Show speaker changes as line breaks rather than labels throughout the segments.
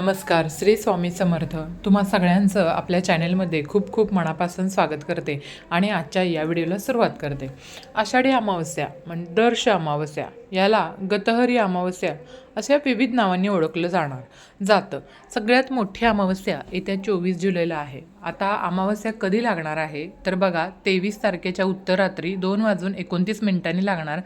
नमस्कार श्री स्वामी समर्थ. तुम्हा सगळ्यांचं आपल्या चॅनेलमध्ये खूप खूप मनापासून स्वागत करते आणि आजच्या या व्हिडिओला सुरुवात करते. आषाढी अमावस्या म्हण दर्श अमावस्या याला गतहरी अमावस्या अशा विविध नावांनी ओळखलं जाणार. जातं. सगळ्यात मोठी अमावस्या येत्या चोवीस जुलैला आहे. आता अमावस्या कधी लागणार आहे? तर बघा तेवीस तारखेच्या उत्तरात्री दोन वाजून एकोणतीस मिनिटांनी लागणार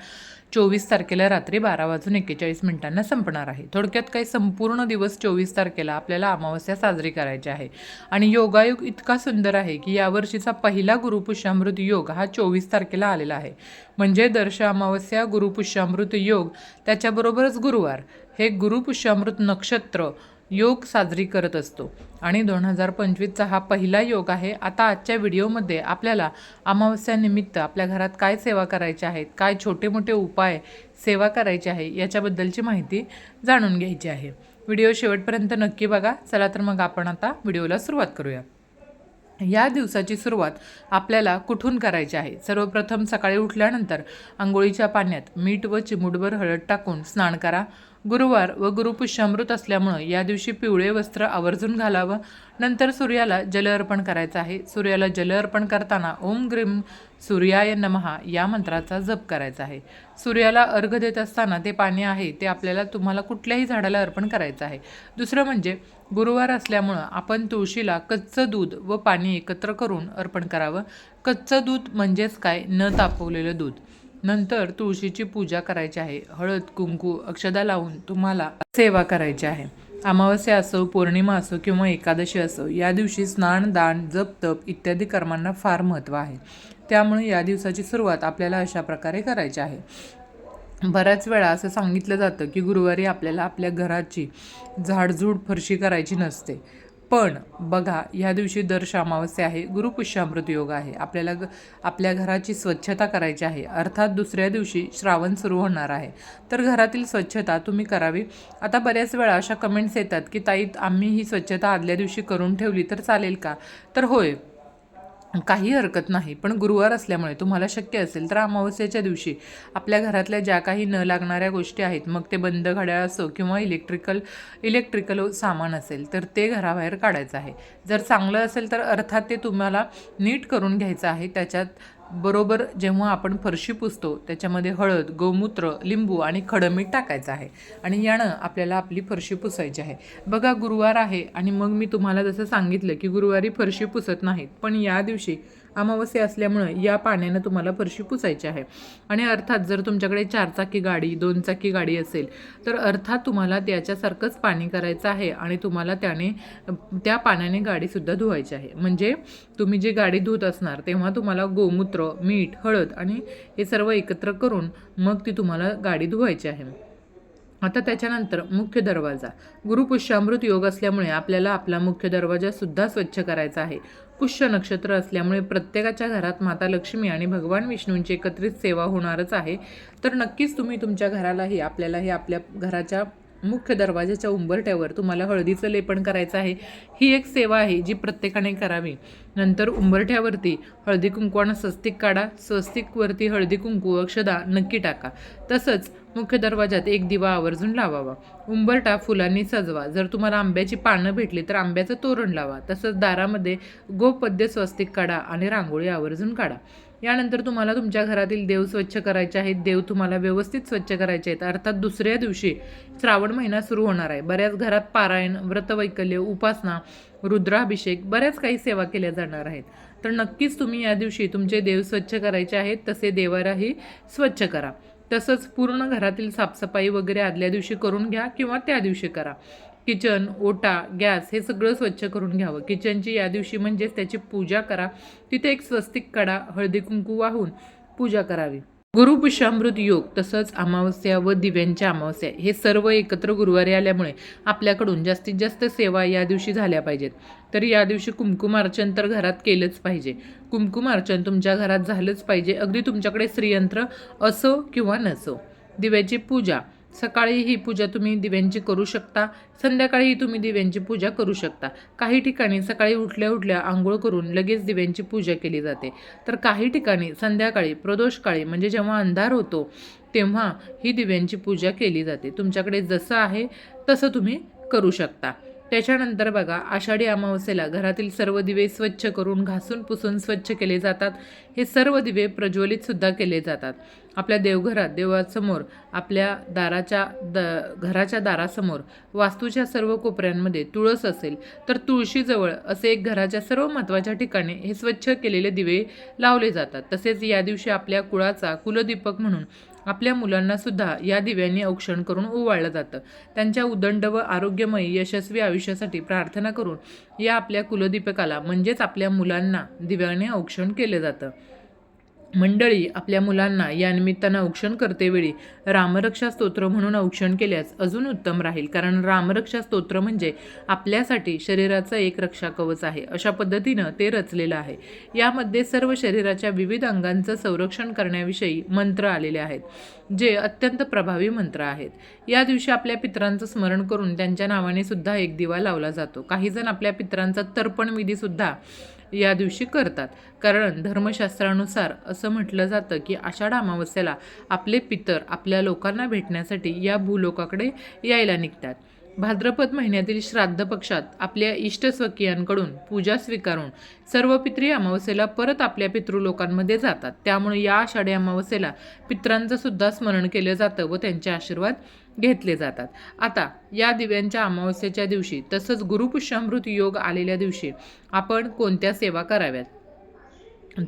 चोवीस तारखेला रात्री बारा वाजून एक्केचाळीस मिनिटांना संपणार आहे. थोडक्यात काही संपूर्ण दिवस चोवीस तारखेला आपल्याला अमावस्या साजरी करायची आहे. आणि योगायोग इतका सुंदर आहे की यावर्षीचा पहिला गुरुपुष्यामृत योग हा चोवीस तारखेला आलेला आहे. म्हणजे दर्श अमावस्या गुरुपुष्यामृत योग त्याच्याबरोबरच गुरुवार. हे गुरुपुष्यामृत नक्षत्र योग साजरी करत असतो. आणि दोन हजार पंचवीसचा हा पहिला योग आहे. आता आजच्या व्हिडिओमध्ये आपल्याला अमावस्यानिमित्त आपल्या घरात काय सेवा करायच्या आहेत काय छोटे मोठे उपाय सेवा करायचे आहे याच्याबद्दलची माहिती जाणून घ्यायची आहे. व्हिडिओ शेवटपर्यंत नक्की बघा. चला तर मग आपण आता व्हिडिओला सुरुवात करूया. या दिवसाची सुरुवात आपल्याला कुठून करायची आहे? सर्वप्रथम सकाळी उठल्यानंतर आंघोळीच्या पाण्यात मीठ व चिमूटभर हळद टाकून स्नान करा. गुरुवार व गुरुपुष्यामृत असल्यामुळं या दिवशी पिवळे वस्त्र आवर्जून घालावं. नंतर सूर्याला जल अर्पण करायचं आहे. सूर्याला जल अर्पण करताना ओम ग्रीम सूर्याय नमहा या मंत्राचा जप करायचा आहे. सूर्याला अर्घ देत असताना ते पाणी आहे ते आपल्याला तुम्हाला कुठल्याही झाडाला अर्पण करायचं आहे. दुसरं म्हणजे गुरुवार असल्यामुळं आपण तुळशीला कच्चं दूध व पाणी एकत्र करून अर्पण करावं. कच्चं दूध म्हणजेच काय? न तापवलेलं दूध. नंतर तुळशीची पूजा करायची आहे. हळद कुंकू अक्षदा लावून तुम्हाला सेवा करायची आहे. अमावस्या असो पौर्णिमा असो किंवा एकादशी असो या दिवशी स्नान दान जप तप इत्यादी कर्मांना फार महत्त्व आहे. त्यामुळे या दिवसाची सुरुवात आपल्याला अशा प्रकारे करायची आहे. बऱ्याच वेळा असं सांगितलं जातं की गुरुवारी आपल्याला आपल्या घराची झाडझूड फरशी करायची नसते. पण बघा ह्या दिवशी दर अमावस्या आहे गुरुपुष्यामृत योग आहे. आपल्याला ग आपल्या घराची स्वच्छता करायची आहे. अर्थात दुसऱ्या दिवशी श्रावण सुरू होणार आहे. तर घरातील स्वच्छता तुम्ही करावी. आता बऱ्याच वेळा अशा कमेंट्स येतात की ताईत आम्ही ही स्वच्छता आदल्या दिवशी करून ठेवली तर चालेल का? तर होय काही हरकत नाही. पण गुरुवार असल्यामुळे तुम्हाला शक्य असेल तर अमावस्येच्या दिवशी आपल्या घरातल्या ज्या काही न लागणाऱ्या गोष्टी आहेत मग ते बंद घड्याळ असो किंवा इलेक्ट्रिकल इलेक्ट्रिकल सामान असेल तर ते घराबाहेर काढायचं आहे. जर चांगलं असेल तर अर्थात ते तुम्हाला नीट करून घ्यायचं आहे. त्याच्यात बरोबर जेव्हा आपण फरशी पुसतो त्याच्यामध्ये हळद गोमूत्र लिंबू आणि खडमीठ टाकायचं आहे आणि यानं आपल्याला आपली फरशी पुसायची आहे. बघा गुरुवार आहे आणि मग मी तुम्हाला जसं सांगितलं की गुरुवारी फरशी पुसत नाहीत पण या दिवशी अमावस्या असल्यामुळं या पाण्यानं तुम्हाला फरशी पुसायची आहे. आणि अर्थात जर तुमच्याकडे चारचाकी गाडी दोन चाकी गाडी असेल तर अर्थात तुम्हाला त्याच्यासारखंच पाणी करायचं आहे आणि तुम्हाला त्याने त्या पाण्याने गाडीसुद्धा धुवायची आहे. म्हणजे तुम्ही जी गाडी धुत असणार तेव्हा तुम्हाला गोमूत्र मीठ हळद आणि हे सर्व एकत्र करून मग ती तुम्हाला गाडी धुवायची आहे. आता त्याच्यानंतर मुख्य दरवाजा. गुरुपुष्यामृत योग असल्यामुळे आपल्याला आपला मुख्य दरवाजासुद्धा स्वच्छ करायचा आहे. पुष्य नक्षत्र असल्यामुळे प्रत्येकाच्या घरात माता लक्ष्मी आणि भगवान विष्णूंची एकत्रित सेवा होणारच आहे. तर नक्कीच तुम्ही तुमच्या घरालाही आपल्यालाही आपल्या घराच्या मुख्य दरवाजाच्या उंबरट्यावर तुम्हाला हळदीचं लेपन करायचं आहे ही एक सेवा आहे जी प्रत्येकाने करावी. नंतर उंबरठ्यावरती हळदी कुंकवानं स्वस्तिक काढा स्वस्तिकवरती हळदी कुंकू अक्षदा नक्की टाका. तसंच मुख्य दरवाजात एक दिवा आवर्जून लावावा. उंबरटा फुलांनी सजवा. जर तुम्हाला आंब्याची पानं भेटली तर आंब्याचं तोरण लावा. तसंच दारामध्ये गोपद्य स्वस्तिक काढा आणि रांगोळी आवर्जून काढा. यानंतर तुम्हाला तुमच्या घरातील देव स्वच्छ करायचे आहेत देव तुम्हाला व्यवस्थित स्वच्छ करायचे आहेत. अर्थात दुसऱ्या दिवशी श्रावण महिना सुरू होणार आहे. बऱ्याच घरात पारायण व्रतवैकल्य उपासना रुद्राभिषेक बऱ्याच काही सेवा केल्या जाणार आहेत. तर नक्कीच तुम्ही या दिवशी तुमचे देव स्वच्छ करायचे आहेत तसे देवाराही स्वच्छ करा. तसंच पूर्ण घरातील साफसफाई वगैरे आदल्या दिवशी करून घ्या किंवा त्या दिवशी करा. किचन ओटा गॅस हे सगळं स्वच्छ करून घ्यावं. किचनची या दिवशी म्हणजेच त्याची पूजा करा. तिथे एक स्वस्तिक कडा हळदी कुंकू वाहून पूजा करावी. गुरुपुष्यामृत योग तसंच अमावस्या व दिव्यांच्या अमावस्या हे सर्व एकत्र गुरुवारी आल्यामुळे आपल्याकडून जास्तीत जास्त सेवा या दिवशी झाल्या पाहिजेत. तर या दिवशी कुंकुमार्चन तर घरात केलंच पाहिजे. कुंकुमार्चन तुमच्या घरात झालंच पाहिजे. अगदी तुमच्याकडे श्रीयंत्र असो किंवा नसो. दिव्याची पूजा सकाळी ही पूजा तुम्ही दिव्यांची करू शकता संध्याकाळीही तुम्ही दिव्यांची पूजा करू शकता. काही ठिकाणी सकाळी उठल्या उठल्या आंघोळ करून लगेच दिव्यांची पूजा केली जाते. तर काही ठिकाणी संध्याकाळी प्रदोषकाळी म्हणजे जेव्हा अंधार होतो तेव्हा ही दिव्यांची पूजा केली जाते. तुमच्याकडे जसं आहे तसं तुम्ही करू शकता. त्याच्यानंतर बघा आषाढी अमावस्येला घरातील सर्व दिवे स्वच्छ करून घासून पुसून स्वच्छ केले जातात. हे सर्व दिवे प्रज्वलित सुद्धा केले जातात. आपल्या देवघरात देवासमोर आपल्या दाराच्या द घराच्या दारासमोर वास्तूच्या सर्व कोपऱ्यांमध्ये तुळस असेल तर तुळशीजवळ असे एक घराच्या सर्व महत्त्वाच्या ठिकाणी हे स्वच्छ केलेले दिवे लावले जातात. तसेच या दिवशी आपल्या कुळाचा कुलदीपक म्हणून आपल्या मुलांना सुद्धा या दिव्यांनी औक्षण करून ओवाळलं जातं. त्यांच्या उदंड व आरोग्यमयी यशस्वी आयुष्यासाठी प्रार्थना करून या आपल्या कुलदीपकाला म्हणजेच आपल्या मुलांना दिव्याने औक्षण केलं जातं. मंडळी आपल्या मुलांना या निमित्तानं औक्षण करतेवेळी रामरक्षा स्तोत्र म्हणून औक्षण केल्यास अजून उत्तम राहील. कारण रामरक्षा स्तोत्र म्हणजे आपल्यासाठी शरीराचं एक रक्षा कवच आहे. अशा पद्धतीनं ते रचलेलं आहे. यामध्ये सर्व शरीराच्या विविध अंगांचं संरक्षण करण्याविषयी मंत्र आलेले आहेत जे अत्यंत प्रभावी मंत्र आहेत. या दिवशी आपल्या पित्रांचं स्मरण करून त्यांच्या नावाने सुद्धा एक दिवा लावला जातो. काही जण आपल्या पित्रांचा तर्पण विधीसुद्धा या दिवशी करतात. कारण धर्मशास्त्रानुसार असं म्हटलं जातं की आषाढ अमावस्येला आपले पितर आपल्या लोकांना भेटण्यासाठी या भूलोकाकडे यायला निघतात. भाद्रपद महिन्यातील श्राद्ध पक्षात आपल्या इष्टस्वकीयांकडून पूजा स्वीकारून सर्व पित्री अमावस्येला परत आपल्या पितृलोकांमध्ये जातात. त्यामुळे या आषाढी अमावस्येला पित्रांचं सुद्धा स्मरण केलं जातं व त्यांचे आशीर्वाद घेतले जातात. आता या दिव्यांच्या अमावस्येच्या दिवशी तसंच गुरुपुष्यामृत योग आलेल्या दिवशी आपण कोणत्या सेवा कराव्यात?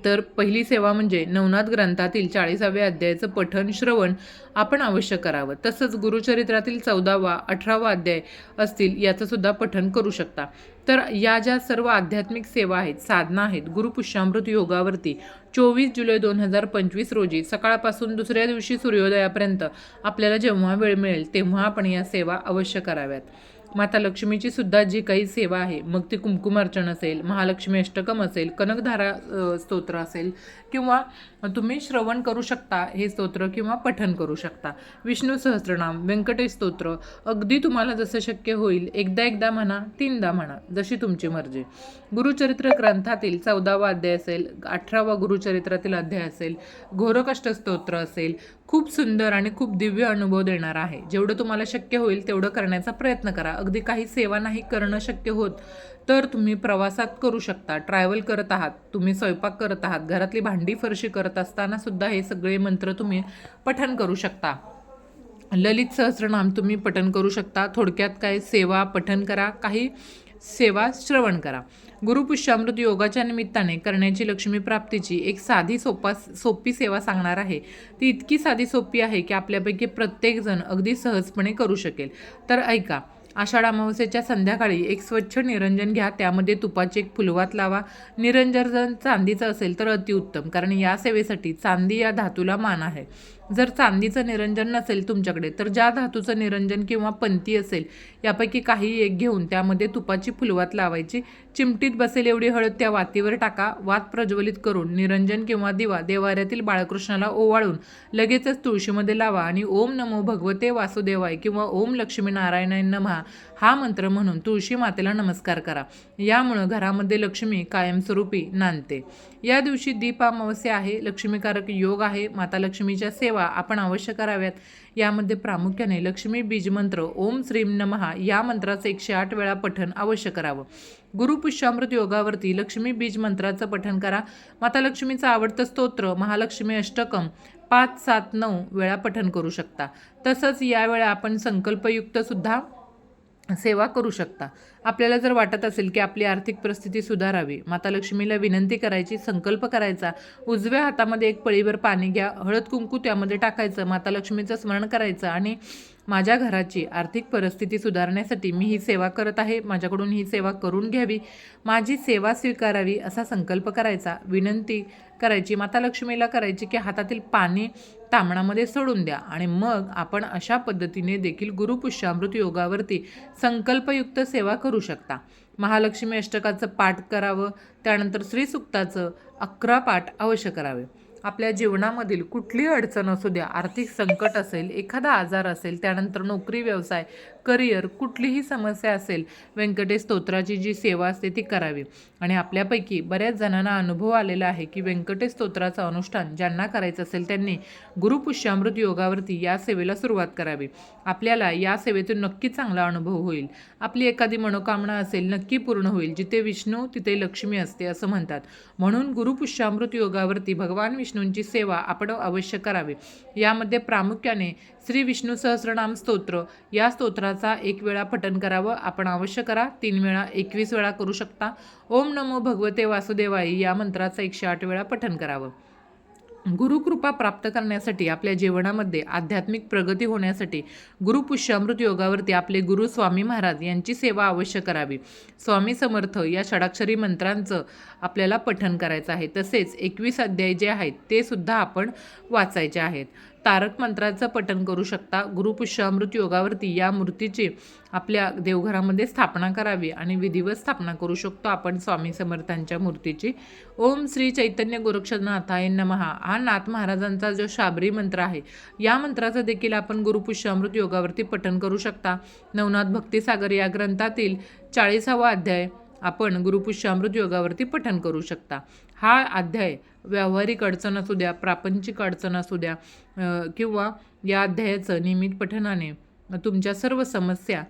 तर पहिली सेवा म्हणजे नवनाथ ग्रंथातील चाळीसाव्या अध्यायाचं पठण श्रवण आपण अवश्य करावं. तसंच गुरुचरित्रातील चौदावा अठरावा अध्याय असतील याचंसुद्धा पठन पठण करू शकता. तर या ज्या सर्व आध्यात्मिक सेवा आहेत साधना आहेत गुरुपुष्यामृत योगावरती चोवीस जुलै दोन हजार पंचवीस रोजी सकाळपासून दुसऱ्या दिवशी सूर्योदयापर्यंत आपल्याला जेव्हा वेळ मिळेल तेव्हा आपण या सेवा अवश्य कराव्यात. माता लक्ष्मीची सुद्धा जी काही सेवा आहे मग ती कुंकुमार्चन असेल महालक्ष्मी अष्टकम असेल कनकधारा स्तोत्र असेल किंवा तुम्ही श्रवण करू शकता हे स्तोत्र किंवा पठन करू शकता. विष्णू सहस्रनाम व्यंकटेश स्तोत्र अगदी तुम्हाला जसं शक्य होईल एकदा एकदा म्हणा तीनदा म्हणा जशी तुमची मर्जी. गुरुचरित्र ग्रंथातील चौदावा अध्याय असेल अठरावा गुरुचरित्रातील अध्याय असेल घोरकष्ट स्तोत्र असेल खूप सुंदर आणि खूप दिव्य अनुभव देणार आहे. जेवढं तुम्हाला शक्य होईल तेवढं करण्याचा प्रयत्न करा. अगदी काही सेवा नाही करणं शक्य होत तर तुम्ही प्रवासात करू शकता. ट्रॅव्हल करत आहात तुम्ही स्वयंपाक करत आहात घरातली भांडी फरशी करत असताना सुद्धा हे सगळे मंत्र तुम्ही पठन करू शकता. ललित सहस्रनाम तुम्ही पठन करू शकता. थोडक्यात काय सेवा पठन करा काही सेवा श्रवण करा. गुरुपुष्यामृत योगाच्या निमित्ताने करण्याची लक्ष्मी प्राप्तीची एक साधी सोपा सोपी सेवा सांगणार आहे. ती इतकी साधी सोपी आहे की आपल्यापैकी प्रत्येकजण अगदी सहजपणे करू शकेल. तर ऐका आषाढ अमावस्येच्या संध्याकाळी एक स्वच्छ निरंजन घ्या त्यामध्ये तुपाची एक फुलवात लावा. निरंजन चांदीचं असेल तर अतिउत्तम कारण या सेवेसाठी चांदी या धातूला मान आहे. जर चांदीचं निरंजन नसेल तुमच्याकडे तर ज्या धातूचं निरंजन किंवा पंती असेल यापैकी काही एक घेऊन त्यामध्ये तुपाची फुलवात लावायची. चिमटीत बसेल एवढी हळद त्या वातीवर टाका. वात प्रज्वलित करून निरंजन किंवा दिवा देवाऱ्यातील बाळकृष्णाला ओवाळून लगेचच तुळशीमध्ये लावा आणि ओम नमो भगवते वासुदेवाय किंवा ओम लक्ष्मीनारायणाय नमहा हा मंत्र म्हणून तुळशी मातेला नमस्कार करा. यामुळं घरामध्ये लक्ष्मी कायमस्वरूपी नांदते. या दिवशी दीप अमावस्या आहे लक्ष्मीकारक योग आहे माता लक्ष्मीच्या सेवा आपण अवश्य कराव्यात. यामध्ये प्रामुख्याने लक्ष्मी बीज मंत्र ओम श्रीम नमहा या मंत्राचं एकशे आठ वेळा पठण अवश्य करावं. गुरुपुष्यामृत योगावरती लक्ष्मी बीज मंत्राचं पठण करा. माता लक्ष्मीचं आवडतं स्तोत्र महालक्ष्मी अष्टकम पाच सात नऊ वेळा पठण करू शकता. तसंच यावेळा आपण संकल्पयुक्तसुद्धा सेवा करू शकता. आपल्याला जर वाटत असेल की आपली आर्थिक परिस्थिती सुधारावी माता लक्ष्मीला विनंती करायची संकल्प करायचा उजव्या हातामध्ये एक पळीभर पाणी घ्या हळद कुंकू त्यामध्ये टाकायचं माता लक्ष्मीचं स्मरण करायचं आणि माझ्या घराची आर्थिक परिस्थिती सुधारण्यासाठी मी ही सेवा करत आहे माझ्याकडून ही सेवा करून घ्यावी माझी सेवा स्वीकारावी असा संकल्प करायचा विनंती करायची माता लक्ष्मीला करायची की हातातील पाणी तांबणामध्ये सोडून द्या आणि मग आपण अशा पद्धतीने देखील गुरुपुष्यामृत योगावरती संकल्पयुक्त सेवा करू शकता. महालक्ष्मी अष्टकाचं पाठ करावं त्यानंतर श्रीसुक्ताचं अकरा पाठ अवश्य करावे. आपल्या जीवनामधील कुठलीही अडचण असू द्या आर्थिक संकट असेल एखादा आजार असेल त्यानंतर नोकरी व्यवसाय करिअर कुठलीही समस्या असेल व्यंकटेश स्तोत्राची जी सेवा असते ती करावी. आणि आपल्यापैकी बऱ्याच जणांना अनुभव आलेला आहे की व्यंकटेश स्तोत्राचं अनुष्ठान ज्यांना करायचं असेल त्यांनी गुरुपुष्यामृत योगावरती या सेवेला सुरुवात करावी. आपल्याला या सेवेतून नक्की चांगला अनुभव होईल. आपली एखादी मनोकामना असेल नक्की पूर्ण होईल. जिथे विष्णू तिथे लक्ष्मी असते असं म्हणतात. म्हणून गुरुपुष्यामृत योगावरती भगवान विष्णूंची सेवा आपण अवश्य करावी. यामध्ये प्रामुख्याने श्री विष्णू सहस्रनाम स्तोत्र. या स्तोत्राचा एक वेळा पठन करावं. आपण अवश्य करा. तीन वेळा एकवीस वेळा करू शकता. ओम नमो भगवते वासुदेवाई या मंत्राचा एकशे आठ वेळा पठन करावं. गुरुकृपा प्राप्त करण्यासाठी आपल्या जीवनामध्ये आध्यात्मिक प्रगती होण्यासाठी गुरुपुष्यामृत योगावरती आपले गुरु स्वामी महाराज यांची सेवा अवश्य करावी. स्वामी समर्थ या षडाक्षरी मंत्रांचं आपल्याला पठन करायचं आहे. तसेच एकवीस अध्याय जे आहेत ते सुद्धा आपण वाचायचे आहेत. तारक मंत्राचं पठण करू शकता. गुरुपुष्यामृत योगावरती या मूर्तीची आपल्या देवघरामध्ये स्थापना करावी आणि विधिवत स्थापना करू शकतो आपण स्वामी समर्थांच्या मूर्तीची. ओम श्री चैतन्य गोरक्षनाथाय नमहा हा नाथ महाराजांचा जो शाबरी मंत्र आहे या मंत्राचं देखील आपण गुरुपुष्यामृत योगावरती पठण करू शकता. नवनाथ भक्तिसागर या ग्रंथातील चाळीसावा अध्याय आपण गुरुपुष्यामृत योगावरती पठण करू शकता. हा अध्याय व्यावहारिक अडचण असू द्या प्रापंचिक अडचण असू द्या किंवा या अध्यायाचं नियमित पठणाने तुमच्या सर्व समस्या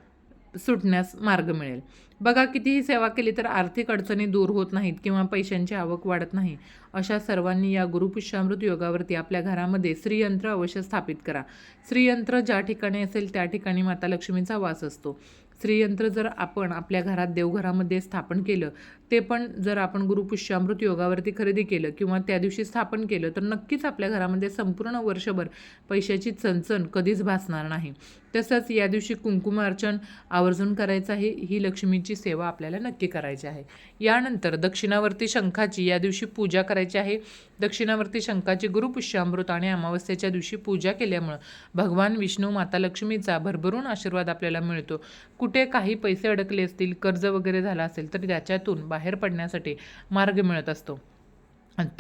सुटण्यास मार्ग मिळेल. बघा कितीही सेवा केली तर आर्थिक अडचणी दूर होत नाहीत किंवा पैशांची आवक वाढत नाही. अशा सर्वांनी या गुरुपुष्यामृत योगावरती आपल्या घरामध्ये श्रीयंत्र अवश्य स्थापित करा. श्रीयंत्र ज्या ठिकाणी असेल त्या ठिकाणी माता लक्ष्मीचा वास असतो. श्रीयंत्र जर आपण आपल्या घरात देवघरामध्ये स्थापन केलं ते पण जर आपण गुरुपुष्यामृत योगावरती खरेदी केलं किंवा त्या दिवशी स्थापन केलं तर नक्कीच आपल्या घरामध्ये संपूर्ण वर्षभर पैशाची चणचण कधीच भासणार नाही. तसंच या दिवशी कुंकुम अर्चन आवर्जून करायचं आहे ही लक्ष्मीची सेवा आपल्याला नक्की करायची आहे. यानंतर दक्षिणावर्ती शंखाची या दिवशी पूजा करायची आहे. दक्षिणावर्ती शंखाची गुरुपुष्यामृत आणि अमावस्येच्या दिवशी पूजा केल्यामुळं भगवान विष्णू माता लक्ष्मीचा भरभरून आशीर्वाद आपल्याला मिळतो. कुठे काही पैसे अडकले असतील कर्ज वगैरे झालं असेल तर त्याच्यातून बाहेर पडण्यासाठी मार्ग मिळत असतो.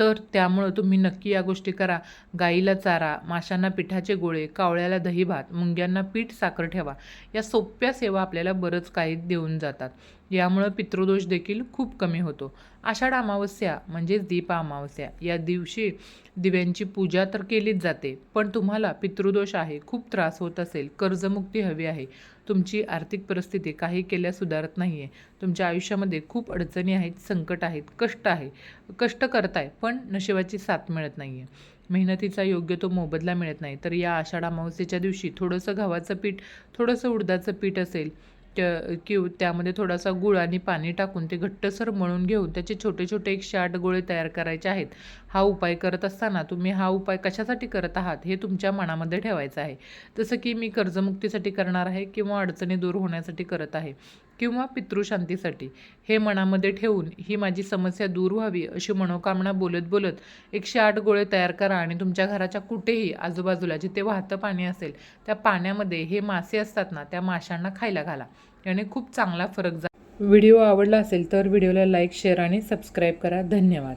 तर त्यामुळं तुम्ही नक्की या गोष्टी करा. गाईला चारा माशांना पिठाचे गोळे कावळ्याला दही भात मुंग्यांना पीठ साखर ठेवा. या सोप्या सेवा आपल्याला बरंच काही देऊन जातात. यामुळं पितृदोष देखील खूप कमी होतो. आषाढ अमावस्या म्हणजेच दीप अमावस्या या दिवशी दिव्यांची पूजा तर केलीच जाते पण तुम्हाला पितृदोष आहे खूप त्रास होत असेल कर्जमुक्ती हवी आहे. तुमची आर्थिक परिस्थिती काही केल्यास सुधारत नाही आहे तुमच्या आयुष्यामध्ये खूप अडचणी आहेत संकट आहेत कष्ट आहे. कष्ट करताय पण नशिबाची साथ मिळत नाही आहे मेहनतीचा योग्य तो मोबदला मिळत नाही. तर या आषाढ अमावस्येच्या दिवशी थोडंसं गव्हाचं पीठ थोडंसं उडदाचं पीठ असेल त्या- किंवा त्यामध्ये थोडासा गुळ आणि पाणी टाकून ते घट्टसर मळून घेऊन त्याचे छोटे छोटे एकशे आठ गोळे तयार करायचे आहेत. हा उपाय करत असताना तुम्ही हा उपाय कशासाठी करत आहात हे तुमच्या मनामध्ये ठेवायचं आहे. जसं की मी कर्जमुक्तीसाठी करणार आहे किंवा अडचणी दूर होण्यासाठी करत आहे. किंवा पितृशांतीसाठी. हे मनामध्ये ठेवून ही माझी समस्या दूर व्हावी अशी मनोकामना बोलत बोलत एकशे आठ गोळे तयार करा आणि तुमच्या घराच्या कुठेही आजूबाजूला जिथे वाहतं पाणी असेल त्या पाण्यामध्ये हे मासे असतात ना त्या माशांना खायला घाला. याने खूप चांगला फरक जा व्हिडिओ आवडला असेल तर व्हिडिओला लाईक शेअर आणि सबस्क्राईब करा. धन्यवाद.